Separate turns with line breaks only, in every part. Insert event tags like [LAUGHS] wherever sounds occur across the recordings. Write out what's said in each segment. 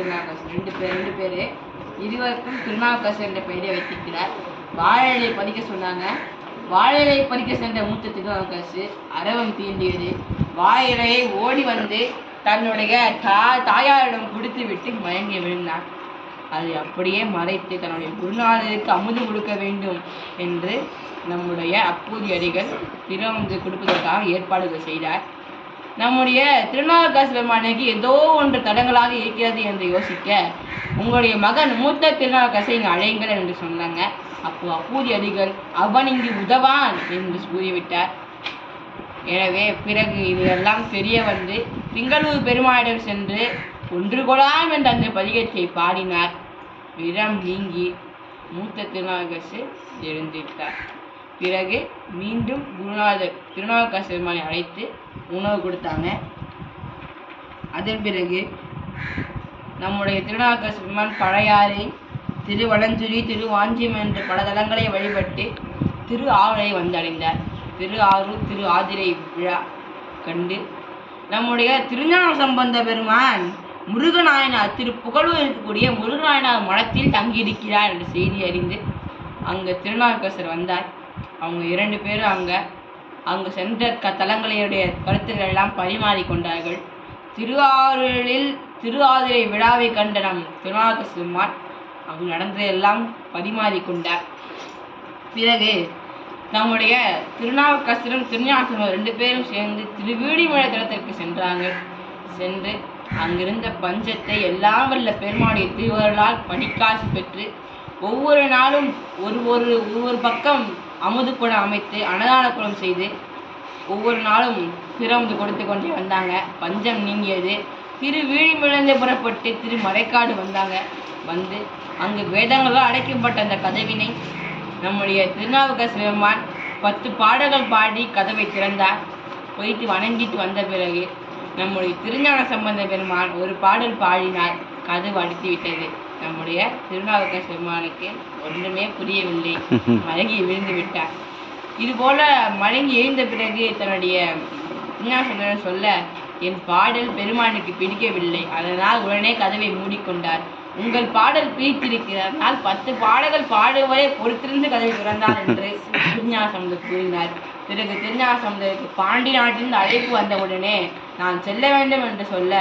திருநாவுக்கரசர் ரெண்டு பேர் ரெண்டு பேர். இருவருக்கும் திருநாவுக்கரசர் என்ற பெயரை வைத்திருக்கிறார். வாழை பறிக்க சொன்னாங்க. வாழை பறிக்க சென்ற மூத்த திருநாவுக்கரசு அரவம் தீண்டியது. வாழையை ஓடி வந்து தன்னுடைய தா தாயாரிடம் கொடுத்து விட்டு மயங்கி விழுந்தான் அதை அப்படியே மறைத்து தன்னுடைய குருநாதருக்கு அமுது கொடுக்க வேண்டும் என்று நம்முடைய அப்பூதியடிகள் திருவங்கு கொடுப்பதற்காக ஏற்பாடுகள் செய்தார். நம்முடைய திருநாவுக்கரசு பெருமானுக்கு ஏதோ ஒன்று தடங்களாக இருக்கிறது என்று யோசிக்க உங்களுடைய மகன் மூத்த திருநாவுக்கரசை இங்கு அழையுங்கள் என்று சொன்னாங்க. அப்போ அப்பூதி அடிகள் அவன் இங்கு உதவான் என்று கூறிவிட்டார். எனவே பிறகு இதெல்லாம் தெரிய வந்து திங்களூர் பெருமாளிடம் சென்று ஒன்று கொலாம் என்ற அந்த பதிகத்தை பாடினார். விரம் நீங்கி மூத்த திருநாவுக்கரசு எழுந்திருத்தார் பிறகு மீண்டும் குருநாதர் திருநாவுக்கரசு பெருமானை அழைத்து உணவு கொடுத்தாங்க. அதன் பிறகு நம்முடைய திருநாவுக்கரசு பெருமான் பழையாறை திருவலஞ்சுரி திருவாஞ்சியம் என்ற பல தலங்களை வழிபட்டு திரு ஆவலை வந்தடைந்தார். திரு ஆரூர் திரு ஆதிரை விழா கண்டு நம்முடைய திருஞான சம்பந்த பெருமான் முருகநாயனார் திரு புகழூர் இருக்கக்கூடிய முருகநாயனார் மடத்தில் தங்கியிருக்கிறார் என்ற செய்தி அறிந்து அங்கே திருநாவுக்கரசர் வந்தார். அவங்க இரண்டு பேரும் அங்கே அங்கு சென்ற க தலங்களுடைய கருத்துக்கள் எல்லாம் பரிமாறிக்கொண்டார்கள். திருவாரூரில் திருவாதிரை விழாவை கண்ட நம் திருநாவுக்கரசு சுமார் அங்கு நடந்ததெல்லாம் பரிமாறிக்கொண்டார். பிறகு நம்முடைய திருநாவுக்கரசரும் திருஞாசனம் ரெண்டு பேரும் சேர்ந்து திருவீடிமலை தளத்திற்கு சென்றாங்க. சென்று அங்கிருந்த பஞ்சத்தை எல்லாம் வல்ல பெருமானுடைய திருவருளால் படிக்காசு பெற்று ஒவ்வொரு நாளும் ஒரு ஒரு ஒவ்வொரு பக்கம் அமுது குடம் அமைத்து அன்னதான குடம் செய்து ஒவ்வொரு நாளும் சிரமந்து கொடுத்து கொண்டே வந்தாங்க. பஞ்சம் நீங்கியது. திரு வீழிமிழந்து புறப்பட்டு திரு மறைக்காடு வந்தாங்க. வந்து அங்கு வேதங்களால் அடைக்கப்பட்ட அந்த கதவினை நம்முடைய திருநாவுக்கரசு பெருமான் பத்து பாடல்கள் பாடி கதவை திறந்தார். போயிட்டு வணங்கிட்டு வந்த பிறகு நம்முடைய திருஞான சம்பந்த பெருமான் ஒரு பாடல் பாடினார். கதவு அடித்து விட்டது நம்முடைய திருநாவுக்கரசு பெருமானுக்கு ஒன்றுமே புரியவில்லை. [LAUGHS] மயங்கி விழுந்து விட்டார். இதுபோல மயங்கி எழுந்த பிறகு தன்னுடைய சம்பந்தர் சொல்ல என் பாடல் பெருமானுக்கு பிடிக்கவில்லை. அதனால் உடனே கதவை மூடிக்கொண்டார். உங்கள் பாடல் பிடித்திருக்கிறதனால் பத்து பாடல்கள் பாடுவதை பொறுத்திருந்து கதவை திறந்தார் என்று திருஞாசமுதர் கூறினார். பிறகு திருஞாசமுதருக்கு பாண்டி நாட்டிலிருந்து அழைப்பு வந்தவுடனே நான் செல்ல வேண்டும் என்று சொல்ல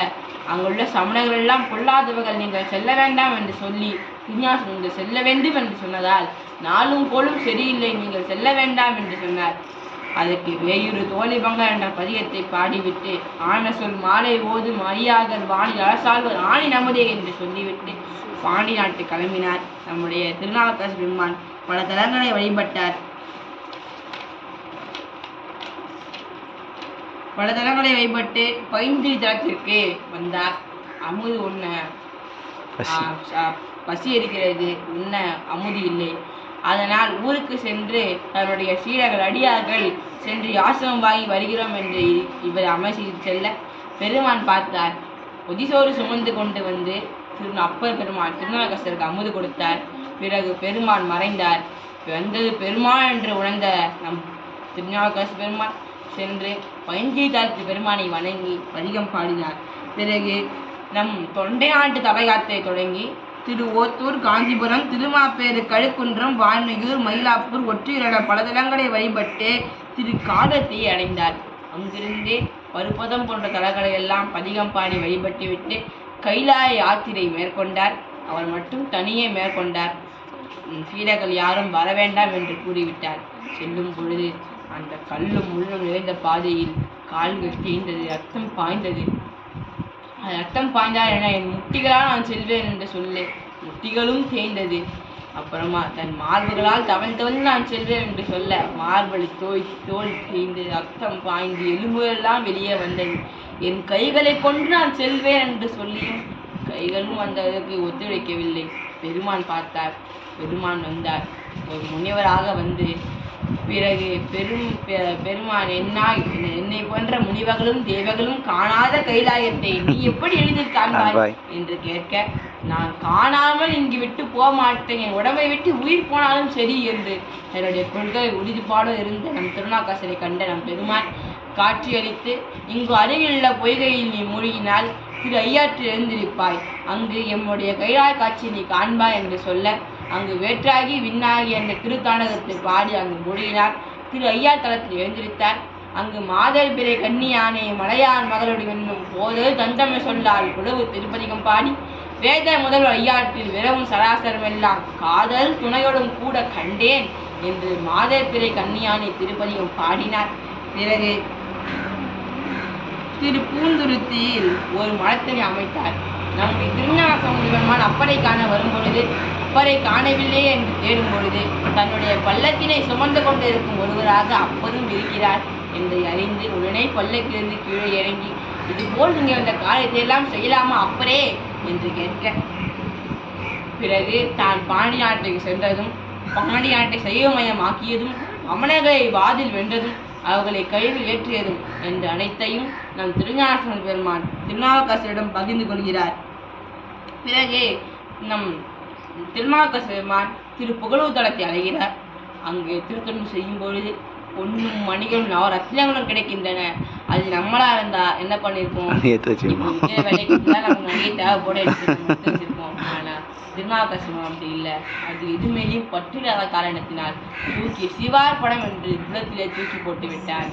அங்குள்ள சமணர்கள் எல்லாம் பொல்லாதவர்கள் நீங்கள் செல்ல வேண்டாம் என்று சொல்லி திருஞாசமுதர் செல்ல வேண்டும் என்று சொன்னதால் நாளும் போலும் சரியில்லை நீங்கள் செல்ல வேண்டாம் என்று சொன்னார். அதற்கு வேயுறு தோழிபங்க என்ற பதியத்தை பாடிவிட்டு ஆன சொல் மாலை ஓதும் அரியாகர் வாணி அரசால்வர் ஆணி நமதே என்று சொல்லிவிட்டு பாண்டி நாட்டு கிளம்பினார். நம்முடைய திருநாவுக்கரசு பெருமான் பல தலங்களை வழிபட்டார். பல தலங்களை வழிபட்டு பைந்திரி தலத்திற்கு வந்தார். அமுது உண்ண.
பசி.
இருக்கிறது உண்ண அமுது இல்லை. அதனால் ஊருக்கு சென்று தன்னுடைய சீடர்கள் அடியார்கள் சென்று யாசகம் வாங்கி வருகிறோம் என்று இவர் அமைச்சி செல்ல பெருமான் பார்த்தார். பொதிசோறு சுமந்து கொண்டு வந்து திரு அப்பர் பெருமான் திருநாகசருக்கு அமுது கொடுத்தார். பிறகு பெருமான் மறைந்தார். வந்தது பெருமான் என்று உணர்ந்த நம் திருநாவுக்கரசு பெருமான் சென்று பைஞ்சி பெருமானை வணங்கி பதிகம் பாடினார். பிறகு நம் தொண்டை ஆண்டு தலையாத்தை தொடங்கி திரு ஓத்தூர் காஞ்சிபுரம் திருமாப்பேறு கழுக்குன்றம் வான்மையூர் மயிலாப்பூர் ஒற்றியூர் பல தலங்களை வழிபட்டு திரு காலத்தை அடைந்தார். அங்கிருந்தே பருப்பதம் போன்ற தலங்களை எல்லாம் பதிகம் பாடி வழிபட்டுவிட்டு கைலாய யாத்திரை மேற்கொண்டார். அவர் மட்டும் தனியே மேற்கொண்டார். உம் யாரும் வர வேண்டாம் என்று கூறிவிட்டார். செல்லும் பொழுது அந்த கல்லும் முள்ளும் நிறைந்த பாதையில் கால்கள் தேய்ந்தது ரத்தம் பாய்ந்தது. ரத்தம் பாய்ந்தால் என்ன? என் முட்டிகளால் நான் செல்வேன் என்று சொல்லு. முட்டிகளும் தேய்ந்தது. அப்புறமா தன் மார்புகளால் தவழ்ந்தவள் நான் செல்வேன் என்று சொல்ல மார்பளி தோய் தோல் தேய்ந்து ரத்தம் பாய்ந்து எலும்புகளெல்லாம் வெளியே வந்தது. என் கைகளை கொண்டு நான் செல்வேன் என்று சொல்லியும் கைகளும் அந்த அளவுக்கு ஒத்துழைக்கவில்லை. பெருமான் பார்த்தார். பெருமான் வந்தார். ஒரு முனிவராக வந்து பிறகு பெரும் பெருமான் என்ன என்னை போன்ற முனிவர்களும் தேவர்களும் காணாத கைலாயத்தை நீ எப்படி எளிதில் காண்பாய். என்று கேட்க நான் காணாமல் இங்கு விட்டு போக மாட்டேன் என் உடம்பை விட்டு உயிர் போனாலும் சரி என்று என்னுடைய கொள்கை உறுதிப்பாடு இருந்த நம் திருநாக்காசரை கண்ட நம் பெருமான் காட்சியளித்து இங்கு அருகிலுள்ள பொய்கையில் நீ மூழ்கினால் திரு ஐயாற்றில் எழுந்திருப்பாய். அங்கு எம்முடைய கைலாய் காட்சி நீ காண்பாய் என்று சொல்ல அங்கு வேற்றாகி விண்ணாகி என்ற திருத்தாண்டகத்தை பாடி அங்கு மொழியினார் திரு ஐயா தளத்தில் எழுந்திருத்தார். அங்கு மாதர் பிறை கன்னியானே மலையான் மகளுடைய என்னும் போது தந்தமை சொல்லால் குழவு திருப்பதிகம் பாடி வேத முதல்வர் ஐயாற்றில் விரவும் சராசரமெல்லாம் காதல் துணையோடும் கூட கண்டேன் என்று மாதர் பிறை கன்னியானை திருப்பதிகம் பாடினார். பிறகு திரு பூந்துருத்தியில் ஒரு மரத்தினை அமைத்தார். நம்முடைய திருநாச முனிவன்மான் காண வரும் பொழுது அப்பரை காணவில்லை என்று தேடும் பொழுது தன்னுடைய பள்ளத்தினை சுமந்து கொண்டிருக்கும் ஒருவராக அப்பரும் இருக்கிறார் என்று அறிந்து உடனே பள்ளத்திலிருந்து கீழே இறங்கி இதுபோல் நீங்கள் அந்த காரியத்தை எல்லாம் செய்யலாமா அப்பரே? என்று கேட்க பிறகு தான் பாண்டி நாட்டுக்கு சென்றதும் பாண்டி நாட்டை சைவமயமாக்கியதும் அமணர்களை வாதில் வென்றதும் அவர்களை கையில் ஏற்றியதும் என்று அனைத்தையும் நம் திருஞான பெருமான் திருநாவுக்கரசரிடம் பகிர்ந்து கொள்கிறார். பிறகு நம் திருநாவுக்கரச பெருமான் திரு புகழூர் தளத்தை அடைகிறார். அங்கு திருத்தொண்டு செய்யும் பொழுது பொன்னும் மணிகளும் நவரத்தினங்களும் கிடைக்கின்றன. அது நம்மளா இருந்தா என்ன பண்ணிருப்போம்? வச்சிருப்போம். ஆனா திருநாவுக்கரசனம் அப்படி இல்லை. அது எதுமேலையும் பற்றில்லாத காரணத்தினால் தூக்கி சிவார் படம் என்று குளத்திலே தூக்கி போட்டு விட்டார்.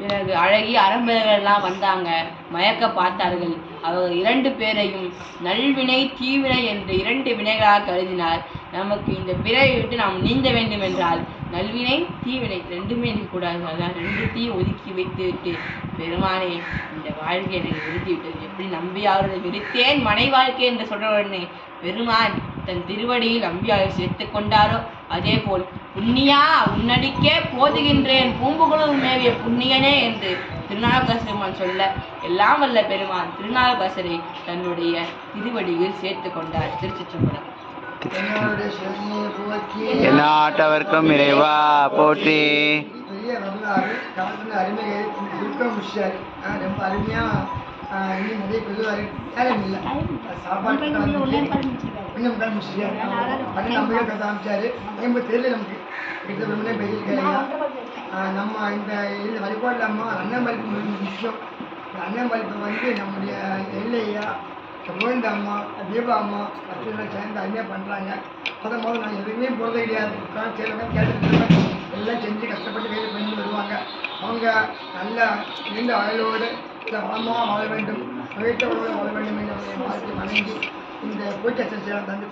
பிறகு அழகி அரம்பர்களெல்லாம் வந்தாங்க. மயக்க பார்த்தார்கள். அவர் இரண்டு பேரையும் நல்வினை தீவினை என்று இரண்டு வினைகளாக கருதினார். நமக்கு இந்த பிறவை விட்டு நாம் நீந்த வேண்டும் என்றால் நல்வினை தீவினை ரெண்டுமே இருக்கக்கூடாது. அதான் ரெண்டுத்தையும் ஒதுக்கி வைத்து விட்டு பெருமானே இந்த வாழ்க்கை எனக்கு விருத்தி விட்டது எப்படி நம்பி அவரது விருத்தேன் மனை வாழ்க்கை என்று சொல்ற உடனே பெருமான் தன் திருவடியில் நம்பியாரை சேர்த்து கொண்டாரோ? அதே போல் புண்ணியா? உன்னடிக்கே போதுகின்றேன். பூம்புகளும் மேவிய புண்ணியனே என்று திருநாவுக்கரசருமான் சொல்ல எல்லாம் வல்ல பெருமான் திருநாவுக்கரசரை தன்னுடைய திருவடியில் சேர்த்து கொண்டார்
சிவனையை போற்றி.
எந்நாட்டவர்க்கும் இறைவா போற்றி.
அருமையை ரொம்ப அருமையாக இன்னும் நிறைய பெருவாரு நேரம் இல்லை. சாப்பாடு இன்னும் கதை முடிச்சிருக்காரு அது நம்ம கதை அமைச்சாரு நம்ம தெரியல நமக்கு கிட்ட ரொம்ப பெரிய கேளுங்க. நம்ம இந்த இந்த வழிபாட்டில் அம்மா அண்ணன் பலிப்பு விஷயம் இந்த அண்ணன் பலிப்பு வந்து நம்முடைய எல்லையா கோவிந்த அம்மா தீபா அம்மா பச்சைலாம் சேர்ந்து அருமையாக பண்ணுறாங்க முத முதல்ல நான் எதுவுமே போகிறதே கிடையாது. உட்காந்து கேட்டுட்டு எல்லாம் செஞ்சு கஷ்டப்பட்டு வேலை பண்ணி வருவாங்க. அவங்க நல்ல நீண்ட அழலோடு இல்லை வளமாக வாழ வேண்டும் வீட்டோடு வாழ வேண்டும் வாழ்க்கை வணங்கி இந்த பூஜை சேர்ந்து தந்து